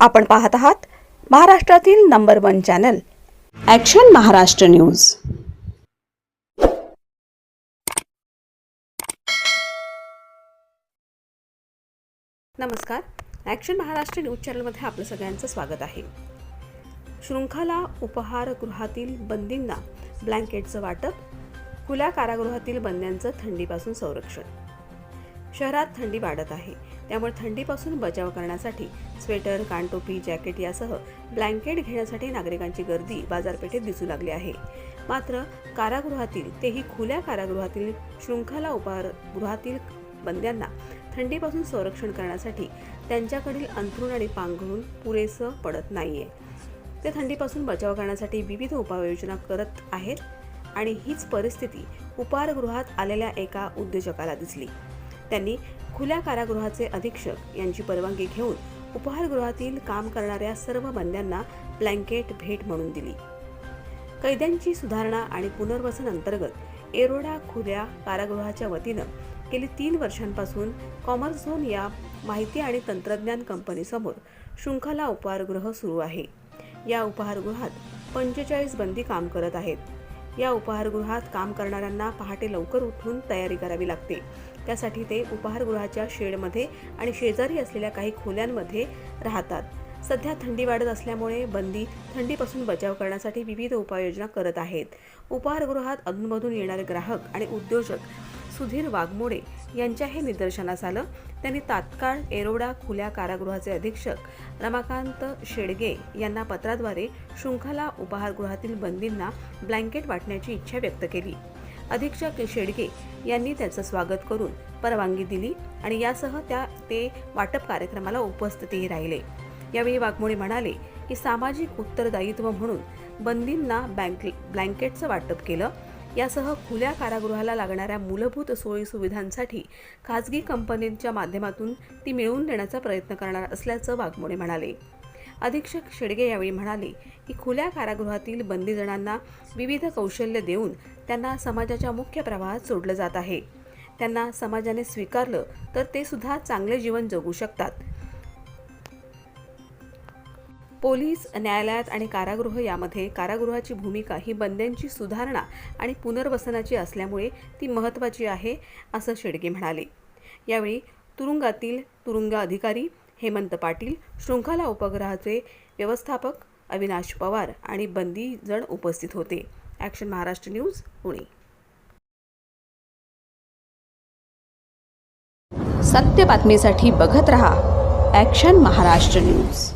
आपण पाहत आहात महाराष्ट्रातील number one channel. Action Maharashtra news. नमस्कार. ॲक्शन महाराष्ट्र न्यूज चॅनलमध्ये आपलं सगळ्यांचं स्वागत आहे. शृंखला उपहारगृहातील बंदींना ब्लँकेटचं वाटप खुल्या कारागृहातील बंद्यांचं थंडीपासून संरक्षण. शहरात थंडी वाढत आहे. त्यामुळे थंडीपासून बचाव करण्यासाठी स्वेटर कानटोपी जॅकेट यासह ब्लँकेट घेण्यासाठी नागरिकांची गर्दी बाजारपेठेत दिसू लागली आहे. मात्र कारागृहातील तेही खुल्या कारागृहातील शृंखला उपहारगृहातील बंद्यांना थंडीपासून संरक्षण करण्यासाठी त्यांच्याकडील अंथरूण आणि पांघरून पुरेसं पडत नाहीये. ते थंडीपासून बचाव करण्यासाठी विविध उपाययोजना करत आहेत आणि हीच परिस्थिती उपहारगृहात आलेल्या एका उद्योजकाला दिसली. त्यांनी खुल्या कारागृहाचे अधीक्षक यांची परवानगी घेऊन उपहारगृहातील काम करणाऱ्या सर्व बंद्यांना ब्लँकेट भेट म्हणून दिली. कैद्यांची सुधारणा आणि पुनर्वसन अंतर्गत एरोडा खुल्या कारागृहाच्या वतीनं गेली तीन वर्षांपासून कॉमर्स झोन या माहिती आणि तंत्रज्ञान कंपनीसमोर शृंखला उपहारगृह सुरू आहे. या उपहारगृहात पंचेचाळीस बंदी काम करत आहेत. या उपहारगृहात काम करणाऱ्यांना पहाटे लवकर उठून तयारी करावी लागते. त्यासाठी ते उपाहारगृहाच्या शेडमध्ये आणि शेजारी असलेल्या काही खोल्यांमध्ये राहतात. सध्या थंडी वाढत असल्यामुळे बंदी थंडीपासून बचाव करण्यासाठी विविध उपाययोजना करत आहेत. उपहारगृहात अधूनमधून येणारे ग्राहक आणि उद्योजक सुधीर वाघमोडे यांच्या हे निदर्शनास आलं. त्यांनी तात्काळ एरोडा खुल्या कारागृहाचे अधीक्षक रमाकांत शेडगे यांना पत्राद्वारे शृंखला उपहारगृहातील बंदींना ब्लँकेट वाटण्याची इच्छा व्यक्त केली. अधीक्षक शेडगे यांनी त्याचं स्वागत करून परवानगी दिली आणि यासह त्या ते वाटप कार्यक्रमाला उपस्थितही राहिले. यावेळी वाघमोडे म्हणाले की सामाजिक उत्तरदायित्व म्हणून बंदींना बँक ब्लँकेटचं वाटप केलं. यासह खुल्या कारागृहाला लागणाऱ्या मूलभूत सोयी सुविधांसाठी खाजगी कंपनींच्या माध्यमातून ती मिळवून देण्याचा प्रयत्न करणार असल्याचं वाघमोडे म्हणाले. अधीक्षक शेडगे यावेळी म्हणाले की खुल्या कारागृहातील बंदीजणांना विविध कौशल्य देऊन त्यांना समाजाच्या मुख्य प्रवाहात सोडलं जात आहे. त्यांना समाजाने स्वीकारलं तर ते सुद्धा चांगले जीवन जगू शकतात. पोलीस न्यायालयात आणि कारागृह यामध्ये कारागृहाची भूमिका ही बंद्यांची सुधारणा आणि पुनर्वसनाची असल्यामुळे ती महत्त्वाची आहे असं शेडगे म्हणाले. यावेळी तुरुंगातील तुरुंग अधिकारी हेमंत पाटील शृंखला उपग्रहाचे व्यवस्थापक अविनाश पवार आणि बंदी जण उपस्थित होते. Action Maharashtra news Pune. सत्य बातमीसाठी बघत रहा ॲक्शन महाराष्ट्र न्यूज